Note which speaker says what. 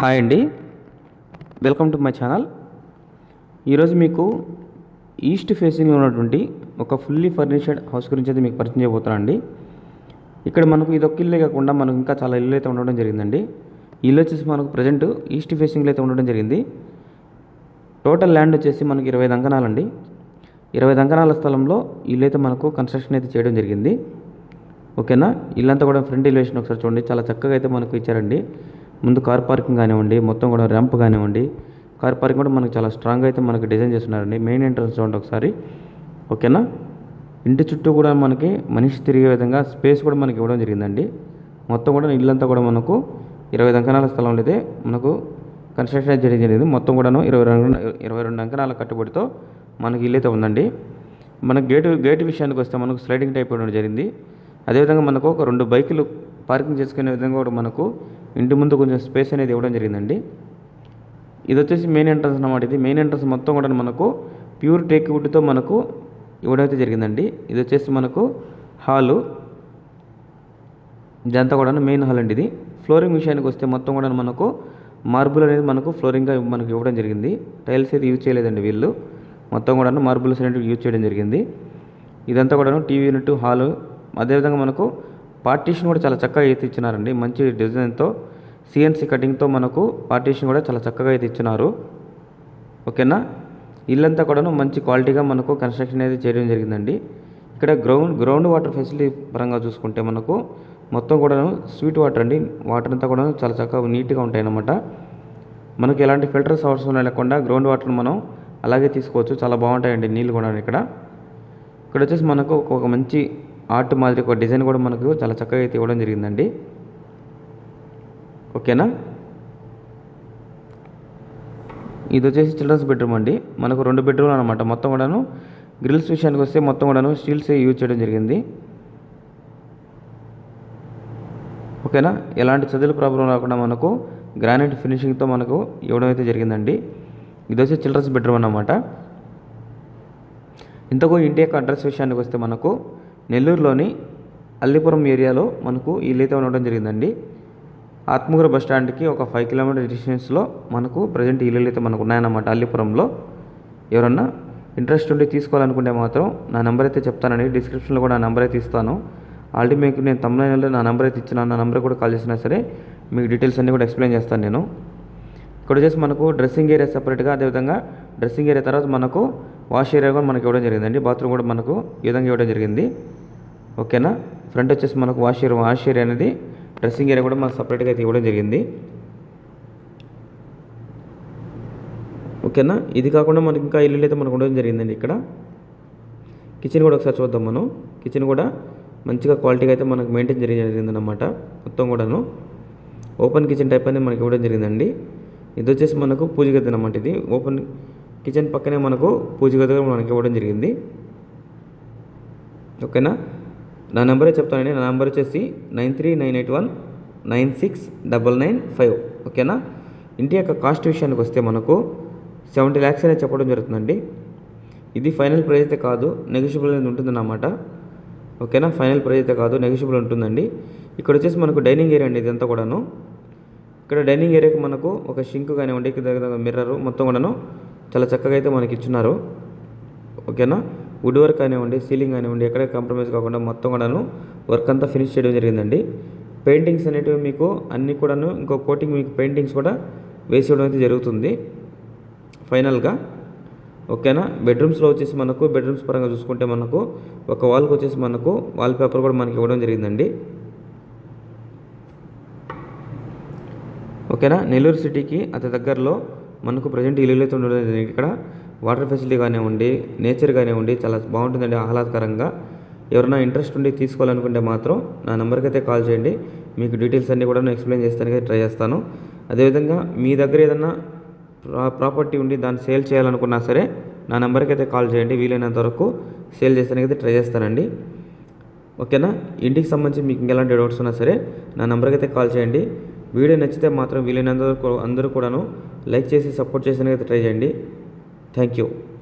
Speaker 1: Hi అండి. Welcome to my channel. ఈరోజు మీకు ఈస్ట్ ఫేసింగ్లో ఉన్నటువంటి ఒక ఫుల్లీ ఫర్నిషడ్ హౌస్ గురించి అయితే మీకు పరిచయం చేయబోతున్నాను అండి. ఇక్కడ మనకు ఇది ఒక ఇల్లే కాకుండా మనకు ఇంకా చాలా ఇల్లు అయితే ఉండడం జరిగిందండి. ఇల్లు వచ్చేసి మనకు ప్రజెంట్ ఈస్ట్ ఫేసింగ్లో అయితే ఉండడం జరిగింది. టోటల్ ల్యాండ్ వచ్చేసి మనకి ఇరవై దంకనాలండి ఇరవై దంకనాల స్థలంలో ఇల్లు అయితే మనకు కన్స్ట్రక్షన్ అయితే చేయడం జరిగింది. ఓకేనా? ఇల్లంతా కూడా ఫ్రంట్ ఎలివేషన్ ఒకసారి చూడండి. చాలా చక్కగా అయితే మనకు ఇచ్చారండి. ముందు కార్ పార్కింగ్ కానివ్వండి మొత్తం కూడా ర్యాంప్ కానివ్వండి. కార్ పార్కింగ్ కూడా మనకు చాలా స్ట్రాంగ్ అయితే మనకి డిజైన్ చేస్తున్నారండి. మెయిన్ ఎంట్రన్స్ చూడండి ఒకసారి. ఓకేనా ఇంటి చుట్టూ కూడా మనకి మనిషి తిరిగే విధంగా స్పేస్ కూడా మనకి ఇవ్వడం జరిగిందండి. మొత్తం కూడా ఇల్లంతా కూడా మనకు ఇరవై అంకణాల స్థలంలో అయితే మనకు కన్స్ట్రక్షన్ అయితే చేయడం జరిగింది. మొత్తం కూడాను ఇరవై రెండు ఇరవై రెండు అంకణాల కట్టుబడితో మనకి ఇల్లు అయితే ఉందండి. మన గేటు గేటు విషయానికి వస్తే మనకు స్లైడింగ్ టైప్ ఇవ్వడం జరిగింది. అదేవిధంగా మనకు ఒక రెండు బైకులు పార్కింగ్ చేసుకునే విధంగా కూడా మనకు ఇంటి ముందు కొంచెం స్పేస్ అనేది ఇవ్వడం జరిగిందండి. ఇది వచ్చేసి మెయిన్ ఎంట్రన్స్ అన్నమాట ఇది. మెయిన్ ఎంట్రన్స్ మొత్తం కూడా మనకు ప్యూర్ టేక్ వుడ్తో మనకు ఇవ్వడం అయితే జరిగిందండి. ఇది వచ్చేసి మనకు హాలు. ఇదంతా కూడా మెయిన్ హాల్ అండి ఇది. ఫ్లోరింగ్ విషయానికి వస్తే మొత్తం కూడా మనకు మార్బుల్ అనేది మనకు ఫ్లోరింగ్గా మనకు ఇవ్వడం జరిగింది. టైల్స్ అయితే యూజ్ చేయలేదండి వీళ్ళు. మొత్తం కూడా మార్బుల్స్ అనేవి యూజ్ చేయడం జరిగింది. ఇదంతా కూడా టీవీ యూనిట్ హాలు. అదేవిధంగా మనకు పార్టీషన్ కూడా చాలా చక్కగా అయితే ఇచ్చినారండి. మంచి డిజైన్తో సిఎన్సి కటింగ్తో మనకు పార్టీషన్ కూడా చాలా చక్కగా అయితే ఇచ్చినారు. ఓకేనా? ఇల్లంతా కూడాను మంచి క్వాలిటీగా మనకు కన్స్ట్రక్షన్ అయితే చేయడం జరిగిందండి. ఇక్కడ గ్రౌండ్ గ్రౌండ్ వాటర్ ఫెసిలిటీ పరంగా చూసుకుంటే మనకు మొత్తం కూడాను స్వీట్ వాటర్ అండి. వాటర్ అంతా కూడా చాలా చక్కగా నీట్గా ఉంటాయన్నమాట. మనకు మనకి ఎలాంటి ఫిల్టర్స్ అవసరం లేకుండా గ్రౌండ్ వాటర్ మనం అలాగే తీసుకోవచ్చు. చాలా బాగుంటాయండి నీళ్ళు కూడా ఇక్కడ. ఇక్కడ వచ్చేసి మనకు ఒక మంచి ఆర్ట్ మాదిరి ఒక డిజైన్ కూడా మనకు చాలా చక్కగా అయితే ఇవ్వడం జరిగిందండి. ఓకేనా? ఇది వచ్చేసి చిల్డ్రన్స్ బెడ్రూమ్ అండి. మనకు రెండు బెడ్రూమ్ అనమాట మొత్తం కూడాను గ్రిల్స్ విషయానికి వస్తే మొత్తం కూడాను స్టీల్స్ యూజ్ చేయడం జరిగింది. ఓకేనా? ఎలాంటి చదువుల ప్రాబ్లం రాకుండా మనకు గ్రానైట్ ఫినిషింగ్తో మనకు ఇవ్వడం అయితే జరిగిందండి. ఇది వచ్చి చిల్డ్రన్స్ బెడ్రూమ్ అన్నమాట. ఇంతకు ఇంటి యొక్క అడ్రస్ విషయానికి వస్తే మనకు నెల్లూరులోని అల్లిపురం ఏరియాలో మనకు ఇల్లు అయితే ఉండడం జరిగిందండి. ఆత్మకూరు బస్ స్టాండ్కి ఒక ఫైవ్ కిలోమీటర్ డిస్టెన్స్లో మనకు ప్రజెంట్ ఇల్లులు అయితే మనకు ఉన్నాయన్నమాట అల్లిపురంలో. ఎవరన్నా ఇంట్రెస్ట్ ఉండి తీసుకోవాలనుకుంటే మాత్రం నా నెంబర్ అయితే చెప్తానండి. డిస్క్రిప్షన్లో కూడా నా నెంబర్ అయితే ఇస్తాను. ఆల్రెడీ మీకు నేను తమిళనాడులో నా నెంబర్ అయితే ఇచ్చిన నా నెంబర్ కూడా కాల్ చేసినా సరే మీకు డీటెయిల్స్ అన్నీ కూడా ఎక్స్ప్లెయిన్ చేస్తాను నేను. ఇక్కడ వచ్చేసి మనకు డ్రెస్సింగ్ ఏరియా సెపరేట్గా అదేవిధంగా డ్రెస్సింగ్ ఏరియా తర్వాత మనకు వాష్ ఏరియా కూడా మనకి ఇవ్వడం జరిగిందండి. బాత్రూమ్ కూడా మనకు ఈ విధంగా ఇవ్వడం జరిగింది. ఓకేనా? ఫ్రంట్ వచ్చేసి మనకు వాష్ ఏరియా వాష్ ఏరియా అనేది డ్రెస్సింగ్ ఏరియా కూడా మనకు సపరేట్గా అయితే ఇవ్వడం జరిగింది. ఓకేనా? ఇది కాకుండా మనకి ఇంకా ఇల్లు అయితే మనకు ఉండడం జరిగిందండి ఇక్కడ. కిచెన్ కూడా ఒకసారి చూద్దాం మనం. కిచెన్ కూడా మంచిగా క్వాలిటీగా అయితే మనకు మెయింటైన్ జరిగిందన్నమాట మొత్తం కూడాను. ఓపెన్ కిచెన్ టైప్ అనేది మనకి ఇవ్వడం జరిగిందండి. ఇది వచ్చేసి మనకు పూజ గది అన్నమాట ఇది. ఓపెన్ కిచెన్ పక్కనే మనకు పూజ గది మనకి ఇవ్వడం జరిగింది. ఓకేనా? నా నెంబరే చెప్తానండి నా నెంబర్ వచ్చేసి nine three nine eight one nine six double nine five. ఓకేనా? ఇంటి యొక్క కాస్ట్ విషయానికి వస్తే మనకు సెవెంటీ ల్యాక్స్ అనేది చెప్పడం జరుగుతుందండి. ఇది ఫైనల్ ప్రైస్ అయితే కాదు నెగిషియబుల్ అనేది ఉంటుందన్నమాట. ఓకేనా? ఫైనల్ ప్రైస్ అయితే కాదు నెగిషియబుల్ ఉంటుందండి. ఇక్కడ వచ్చేసి మనకు డైనింగ్ ఏరియా అండి ఇదంతా కూడాను. ఇక్కడ డైనింగ్ ఏరియాకి మనకు ఒక షింక్ కానివ్వండి ఇక్కడ మిర్రర్ మొత్తం కూడాను చాలా చక్కగా అయితే మనకి ఇచ్చున్నారు. ఓకేనా? వుడ్ వర్క్ కానివ్వండి సీలింగ్ కానివ్వండి ఎక్కడ కాంప్రమైజ్ కాకుండా మొత్తం కూడాను వర్క్ అంతా ఫినిష్ చేయడం జరిగిందండి. పెయింటింగ్స్ అనేటివి మీకు అన్నీ కూడాను ఇంకో కోటింగ్ మీకు పెయింటింగ్స్ కూడా వేసి ఇవ్వడం అయితే జరుగుతుంది. ఫైనల్గా ఓకేనా? బెడ్రూమ్స్లో వచ్చేసి మనకు బెడ్రూమ్స్ పరంగా చూసుకుంటే మనకు ఒక వాల్కి వచ్చేసి మనకు వాల్ పేపర్ కూడా మనకి ఇవ్వడం జరిగిందండి. ఓకేనా? నెల్లూరు సిటీకి అతి దగ్గరలో మనకు ప్రజెంట్ ఇల్లు అయితే ఉండడం జరిగింది. ఇక్కడ వాటర్ ఫెసిలిటీ కానివ్వండి నేచర్ కానివ్వండి చాలా బాగుంటుందండి ఆహ్లాదకరంగా. ఎవరైనా ఇంట్రెస్ట్ ఉండి తీసుకోవాలనుకుంటే మాత్రం నా నెంబర్కి అయితే కాల్ చేయండి. మీకు డీటెయిల్స్ అన్నీ కూడా నేను ఎక్స్ప్లెయిన్ చేస్తానికి ట్రై చేస్తాను. అదేవిధంగా మీ దగ్గర ఏదైనా ప్రా ప్రాపర్టీ ఉండి దాన్ని సేల్ చేయాలనుకున్నా సరే నా నెంబర్కి అయితే కాల్ చేయండి వీలైనంత వరకు సేల్ చేస్తానికి అయితే ట్రై చేస్తానండి. ఓకేనా? ఇంటికి సంబంధించి మీకు ఇంకెలాంటి డౌట్స్ ఉన్నా సరే నా నెంబర్కి అయితే కాల్ చేయండి. వీడియో నచ్చితే మాత్రం వీలైనంత వరకు అందరూ కూడాను లైక్ చేసి సపోర్ట్ చేసానికి అయితే ట్రై చేయండి. Thank you.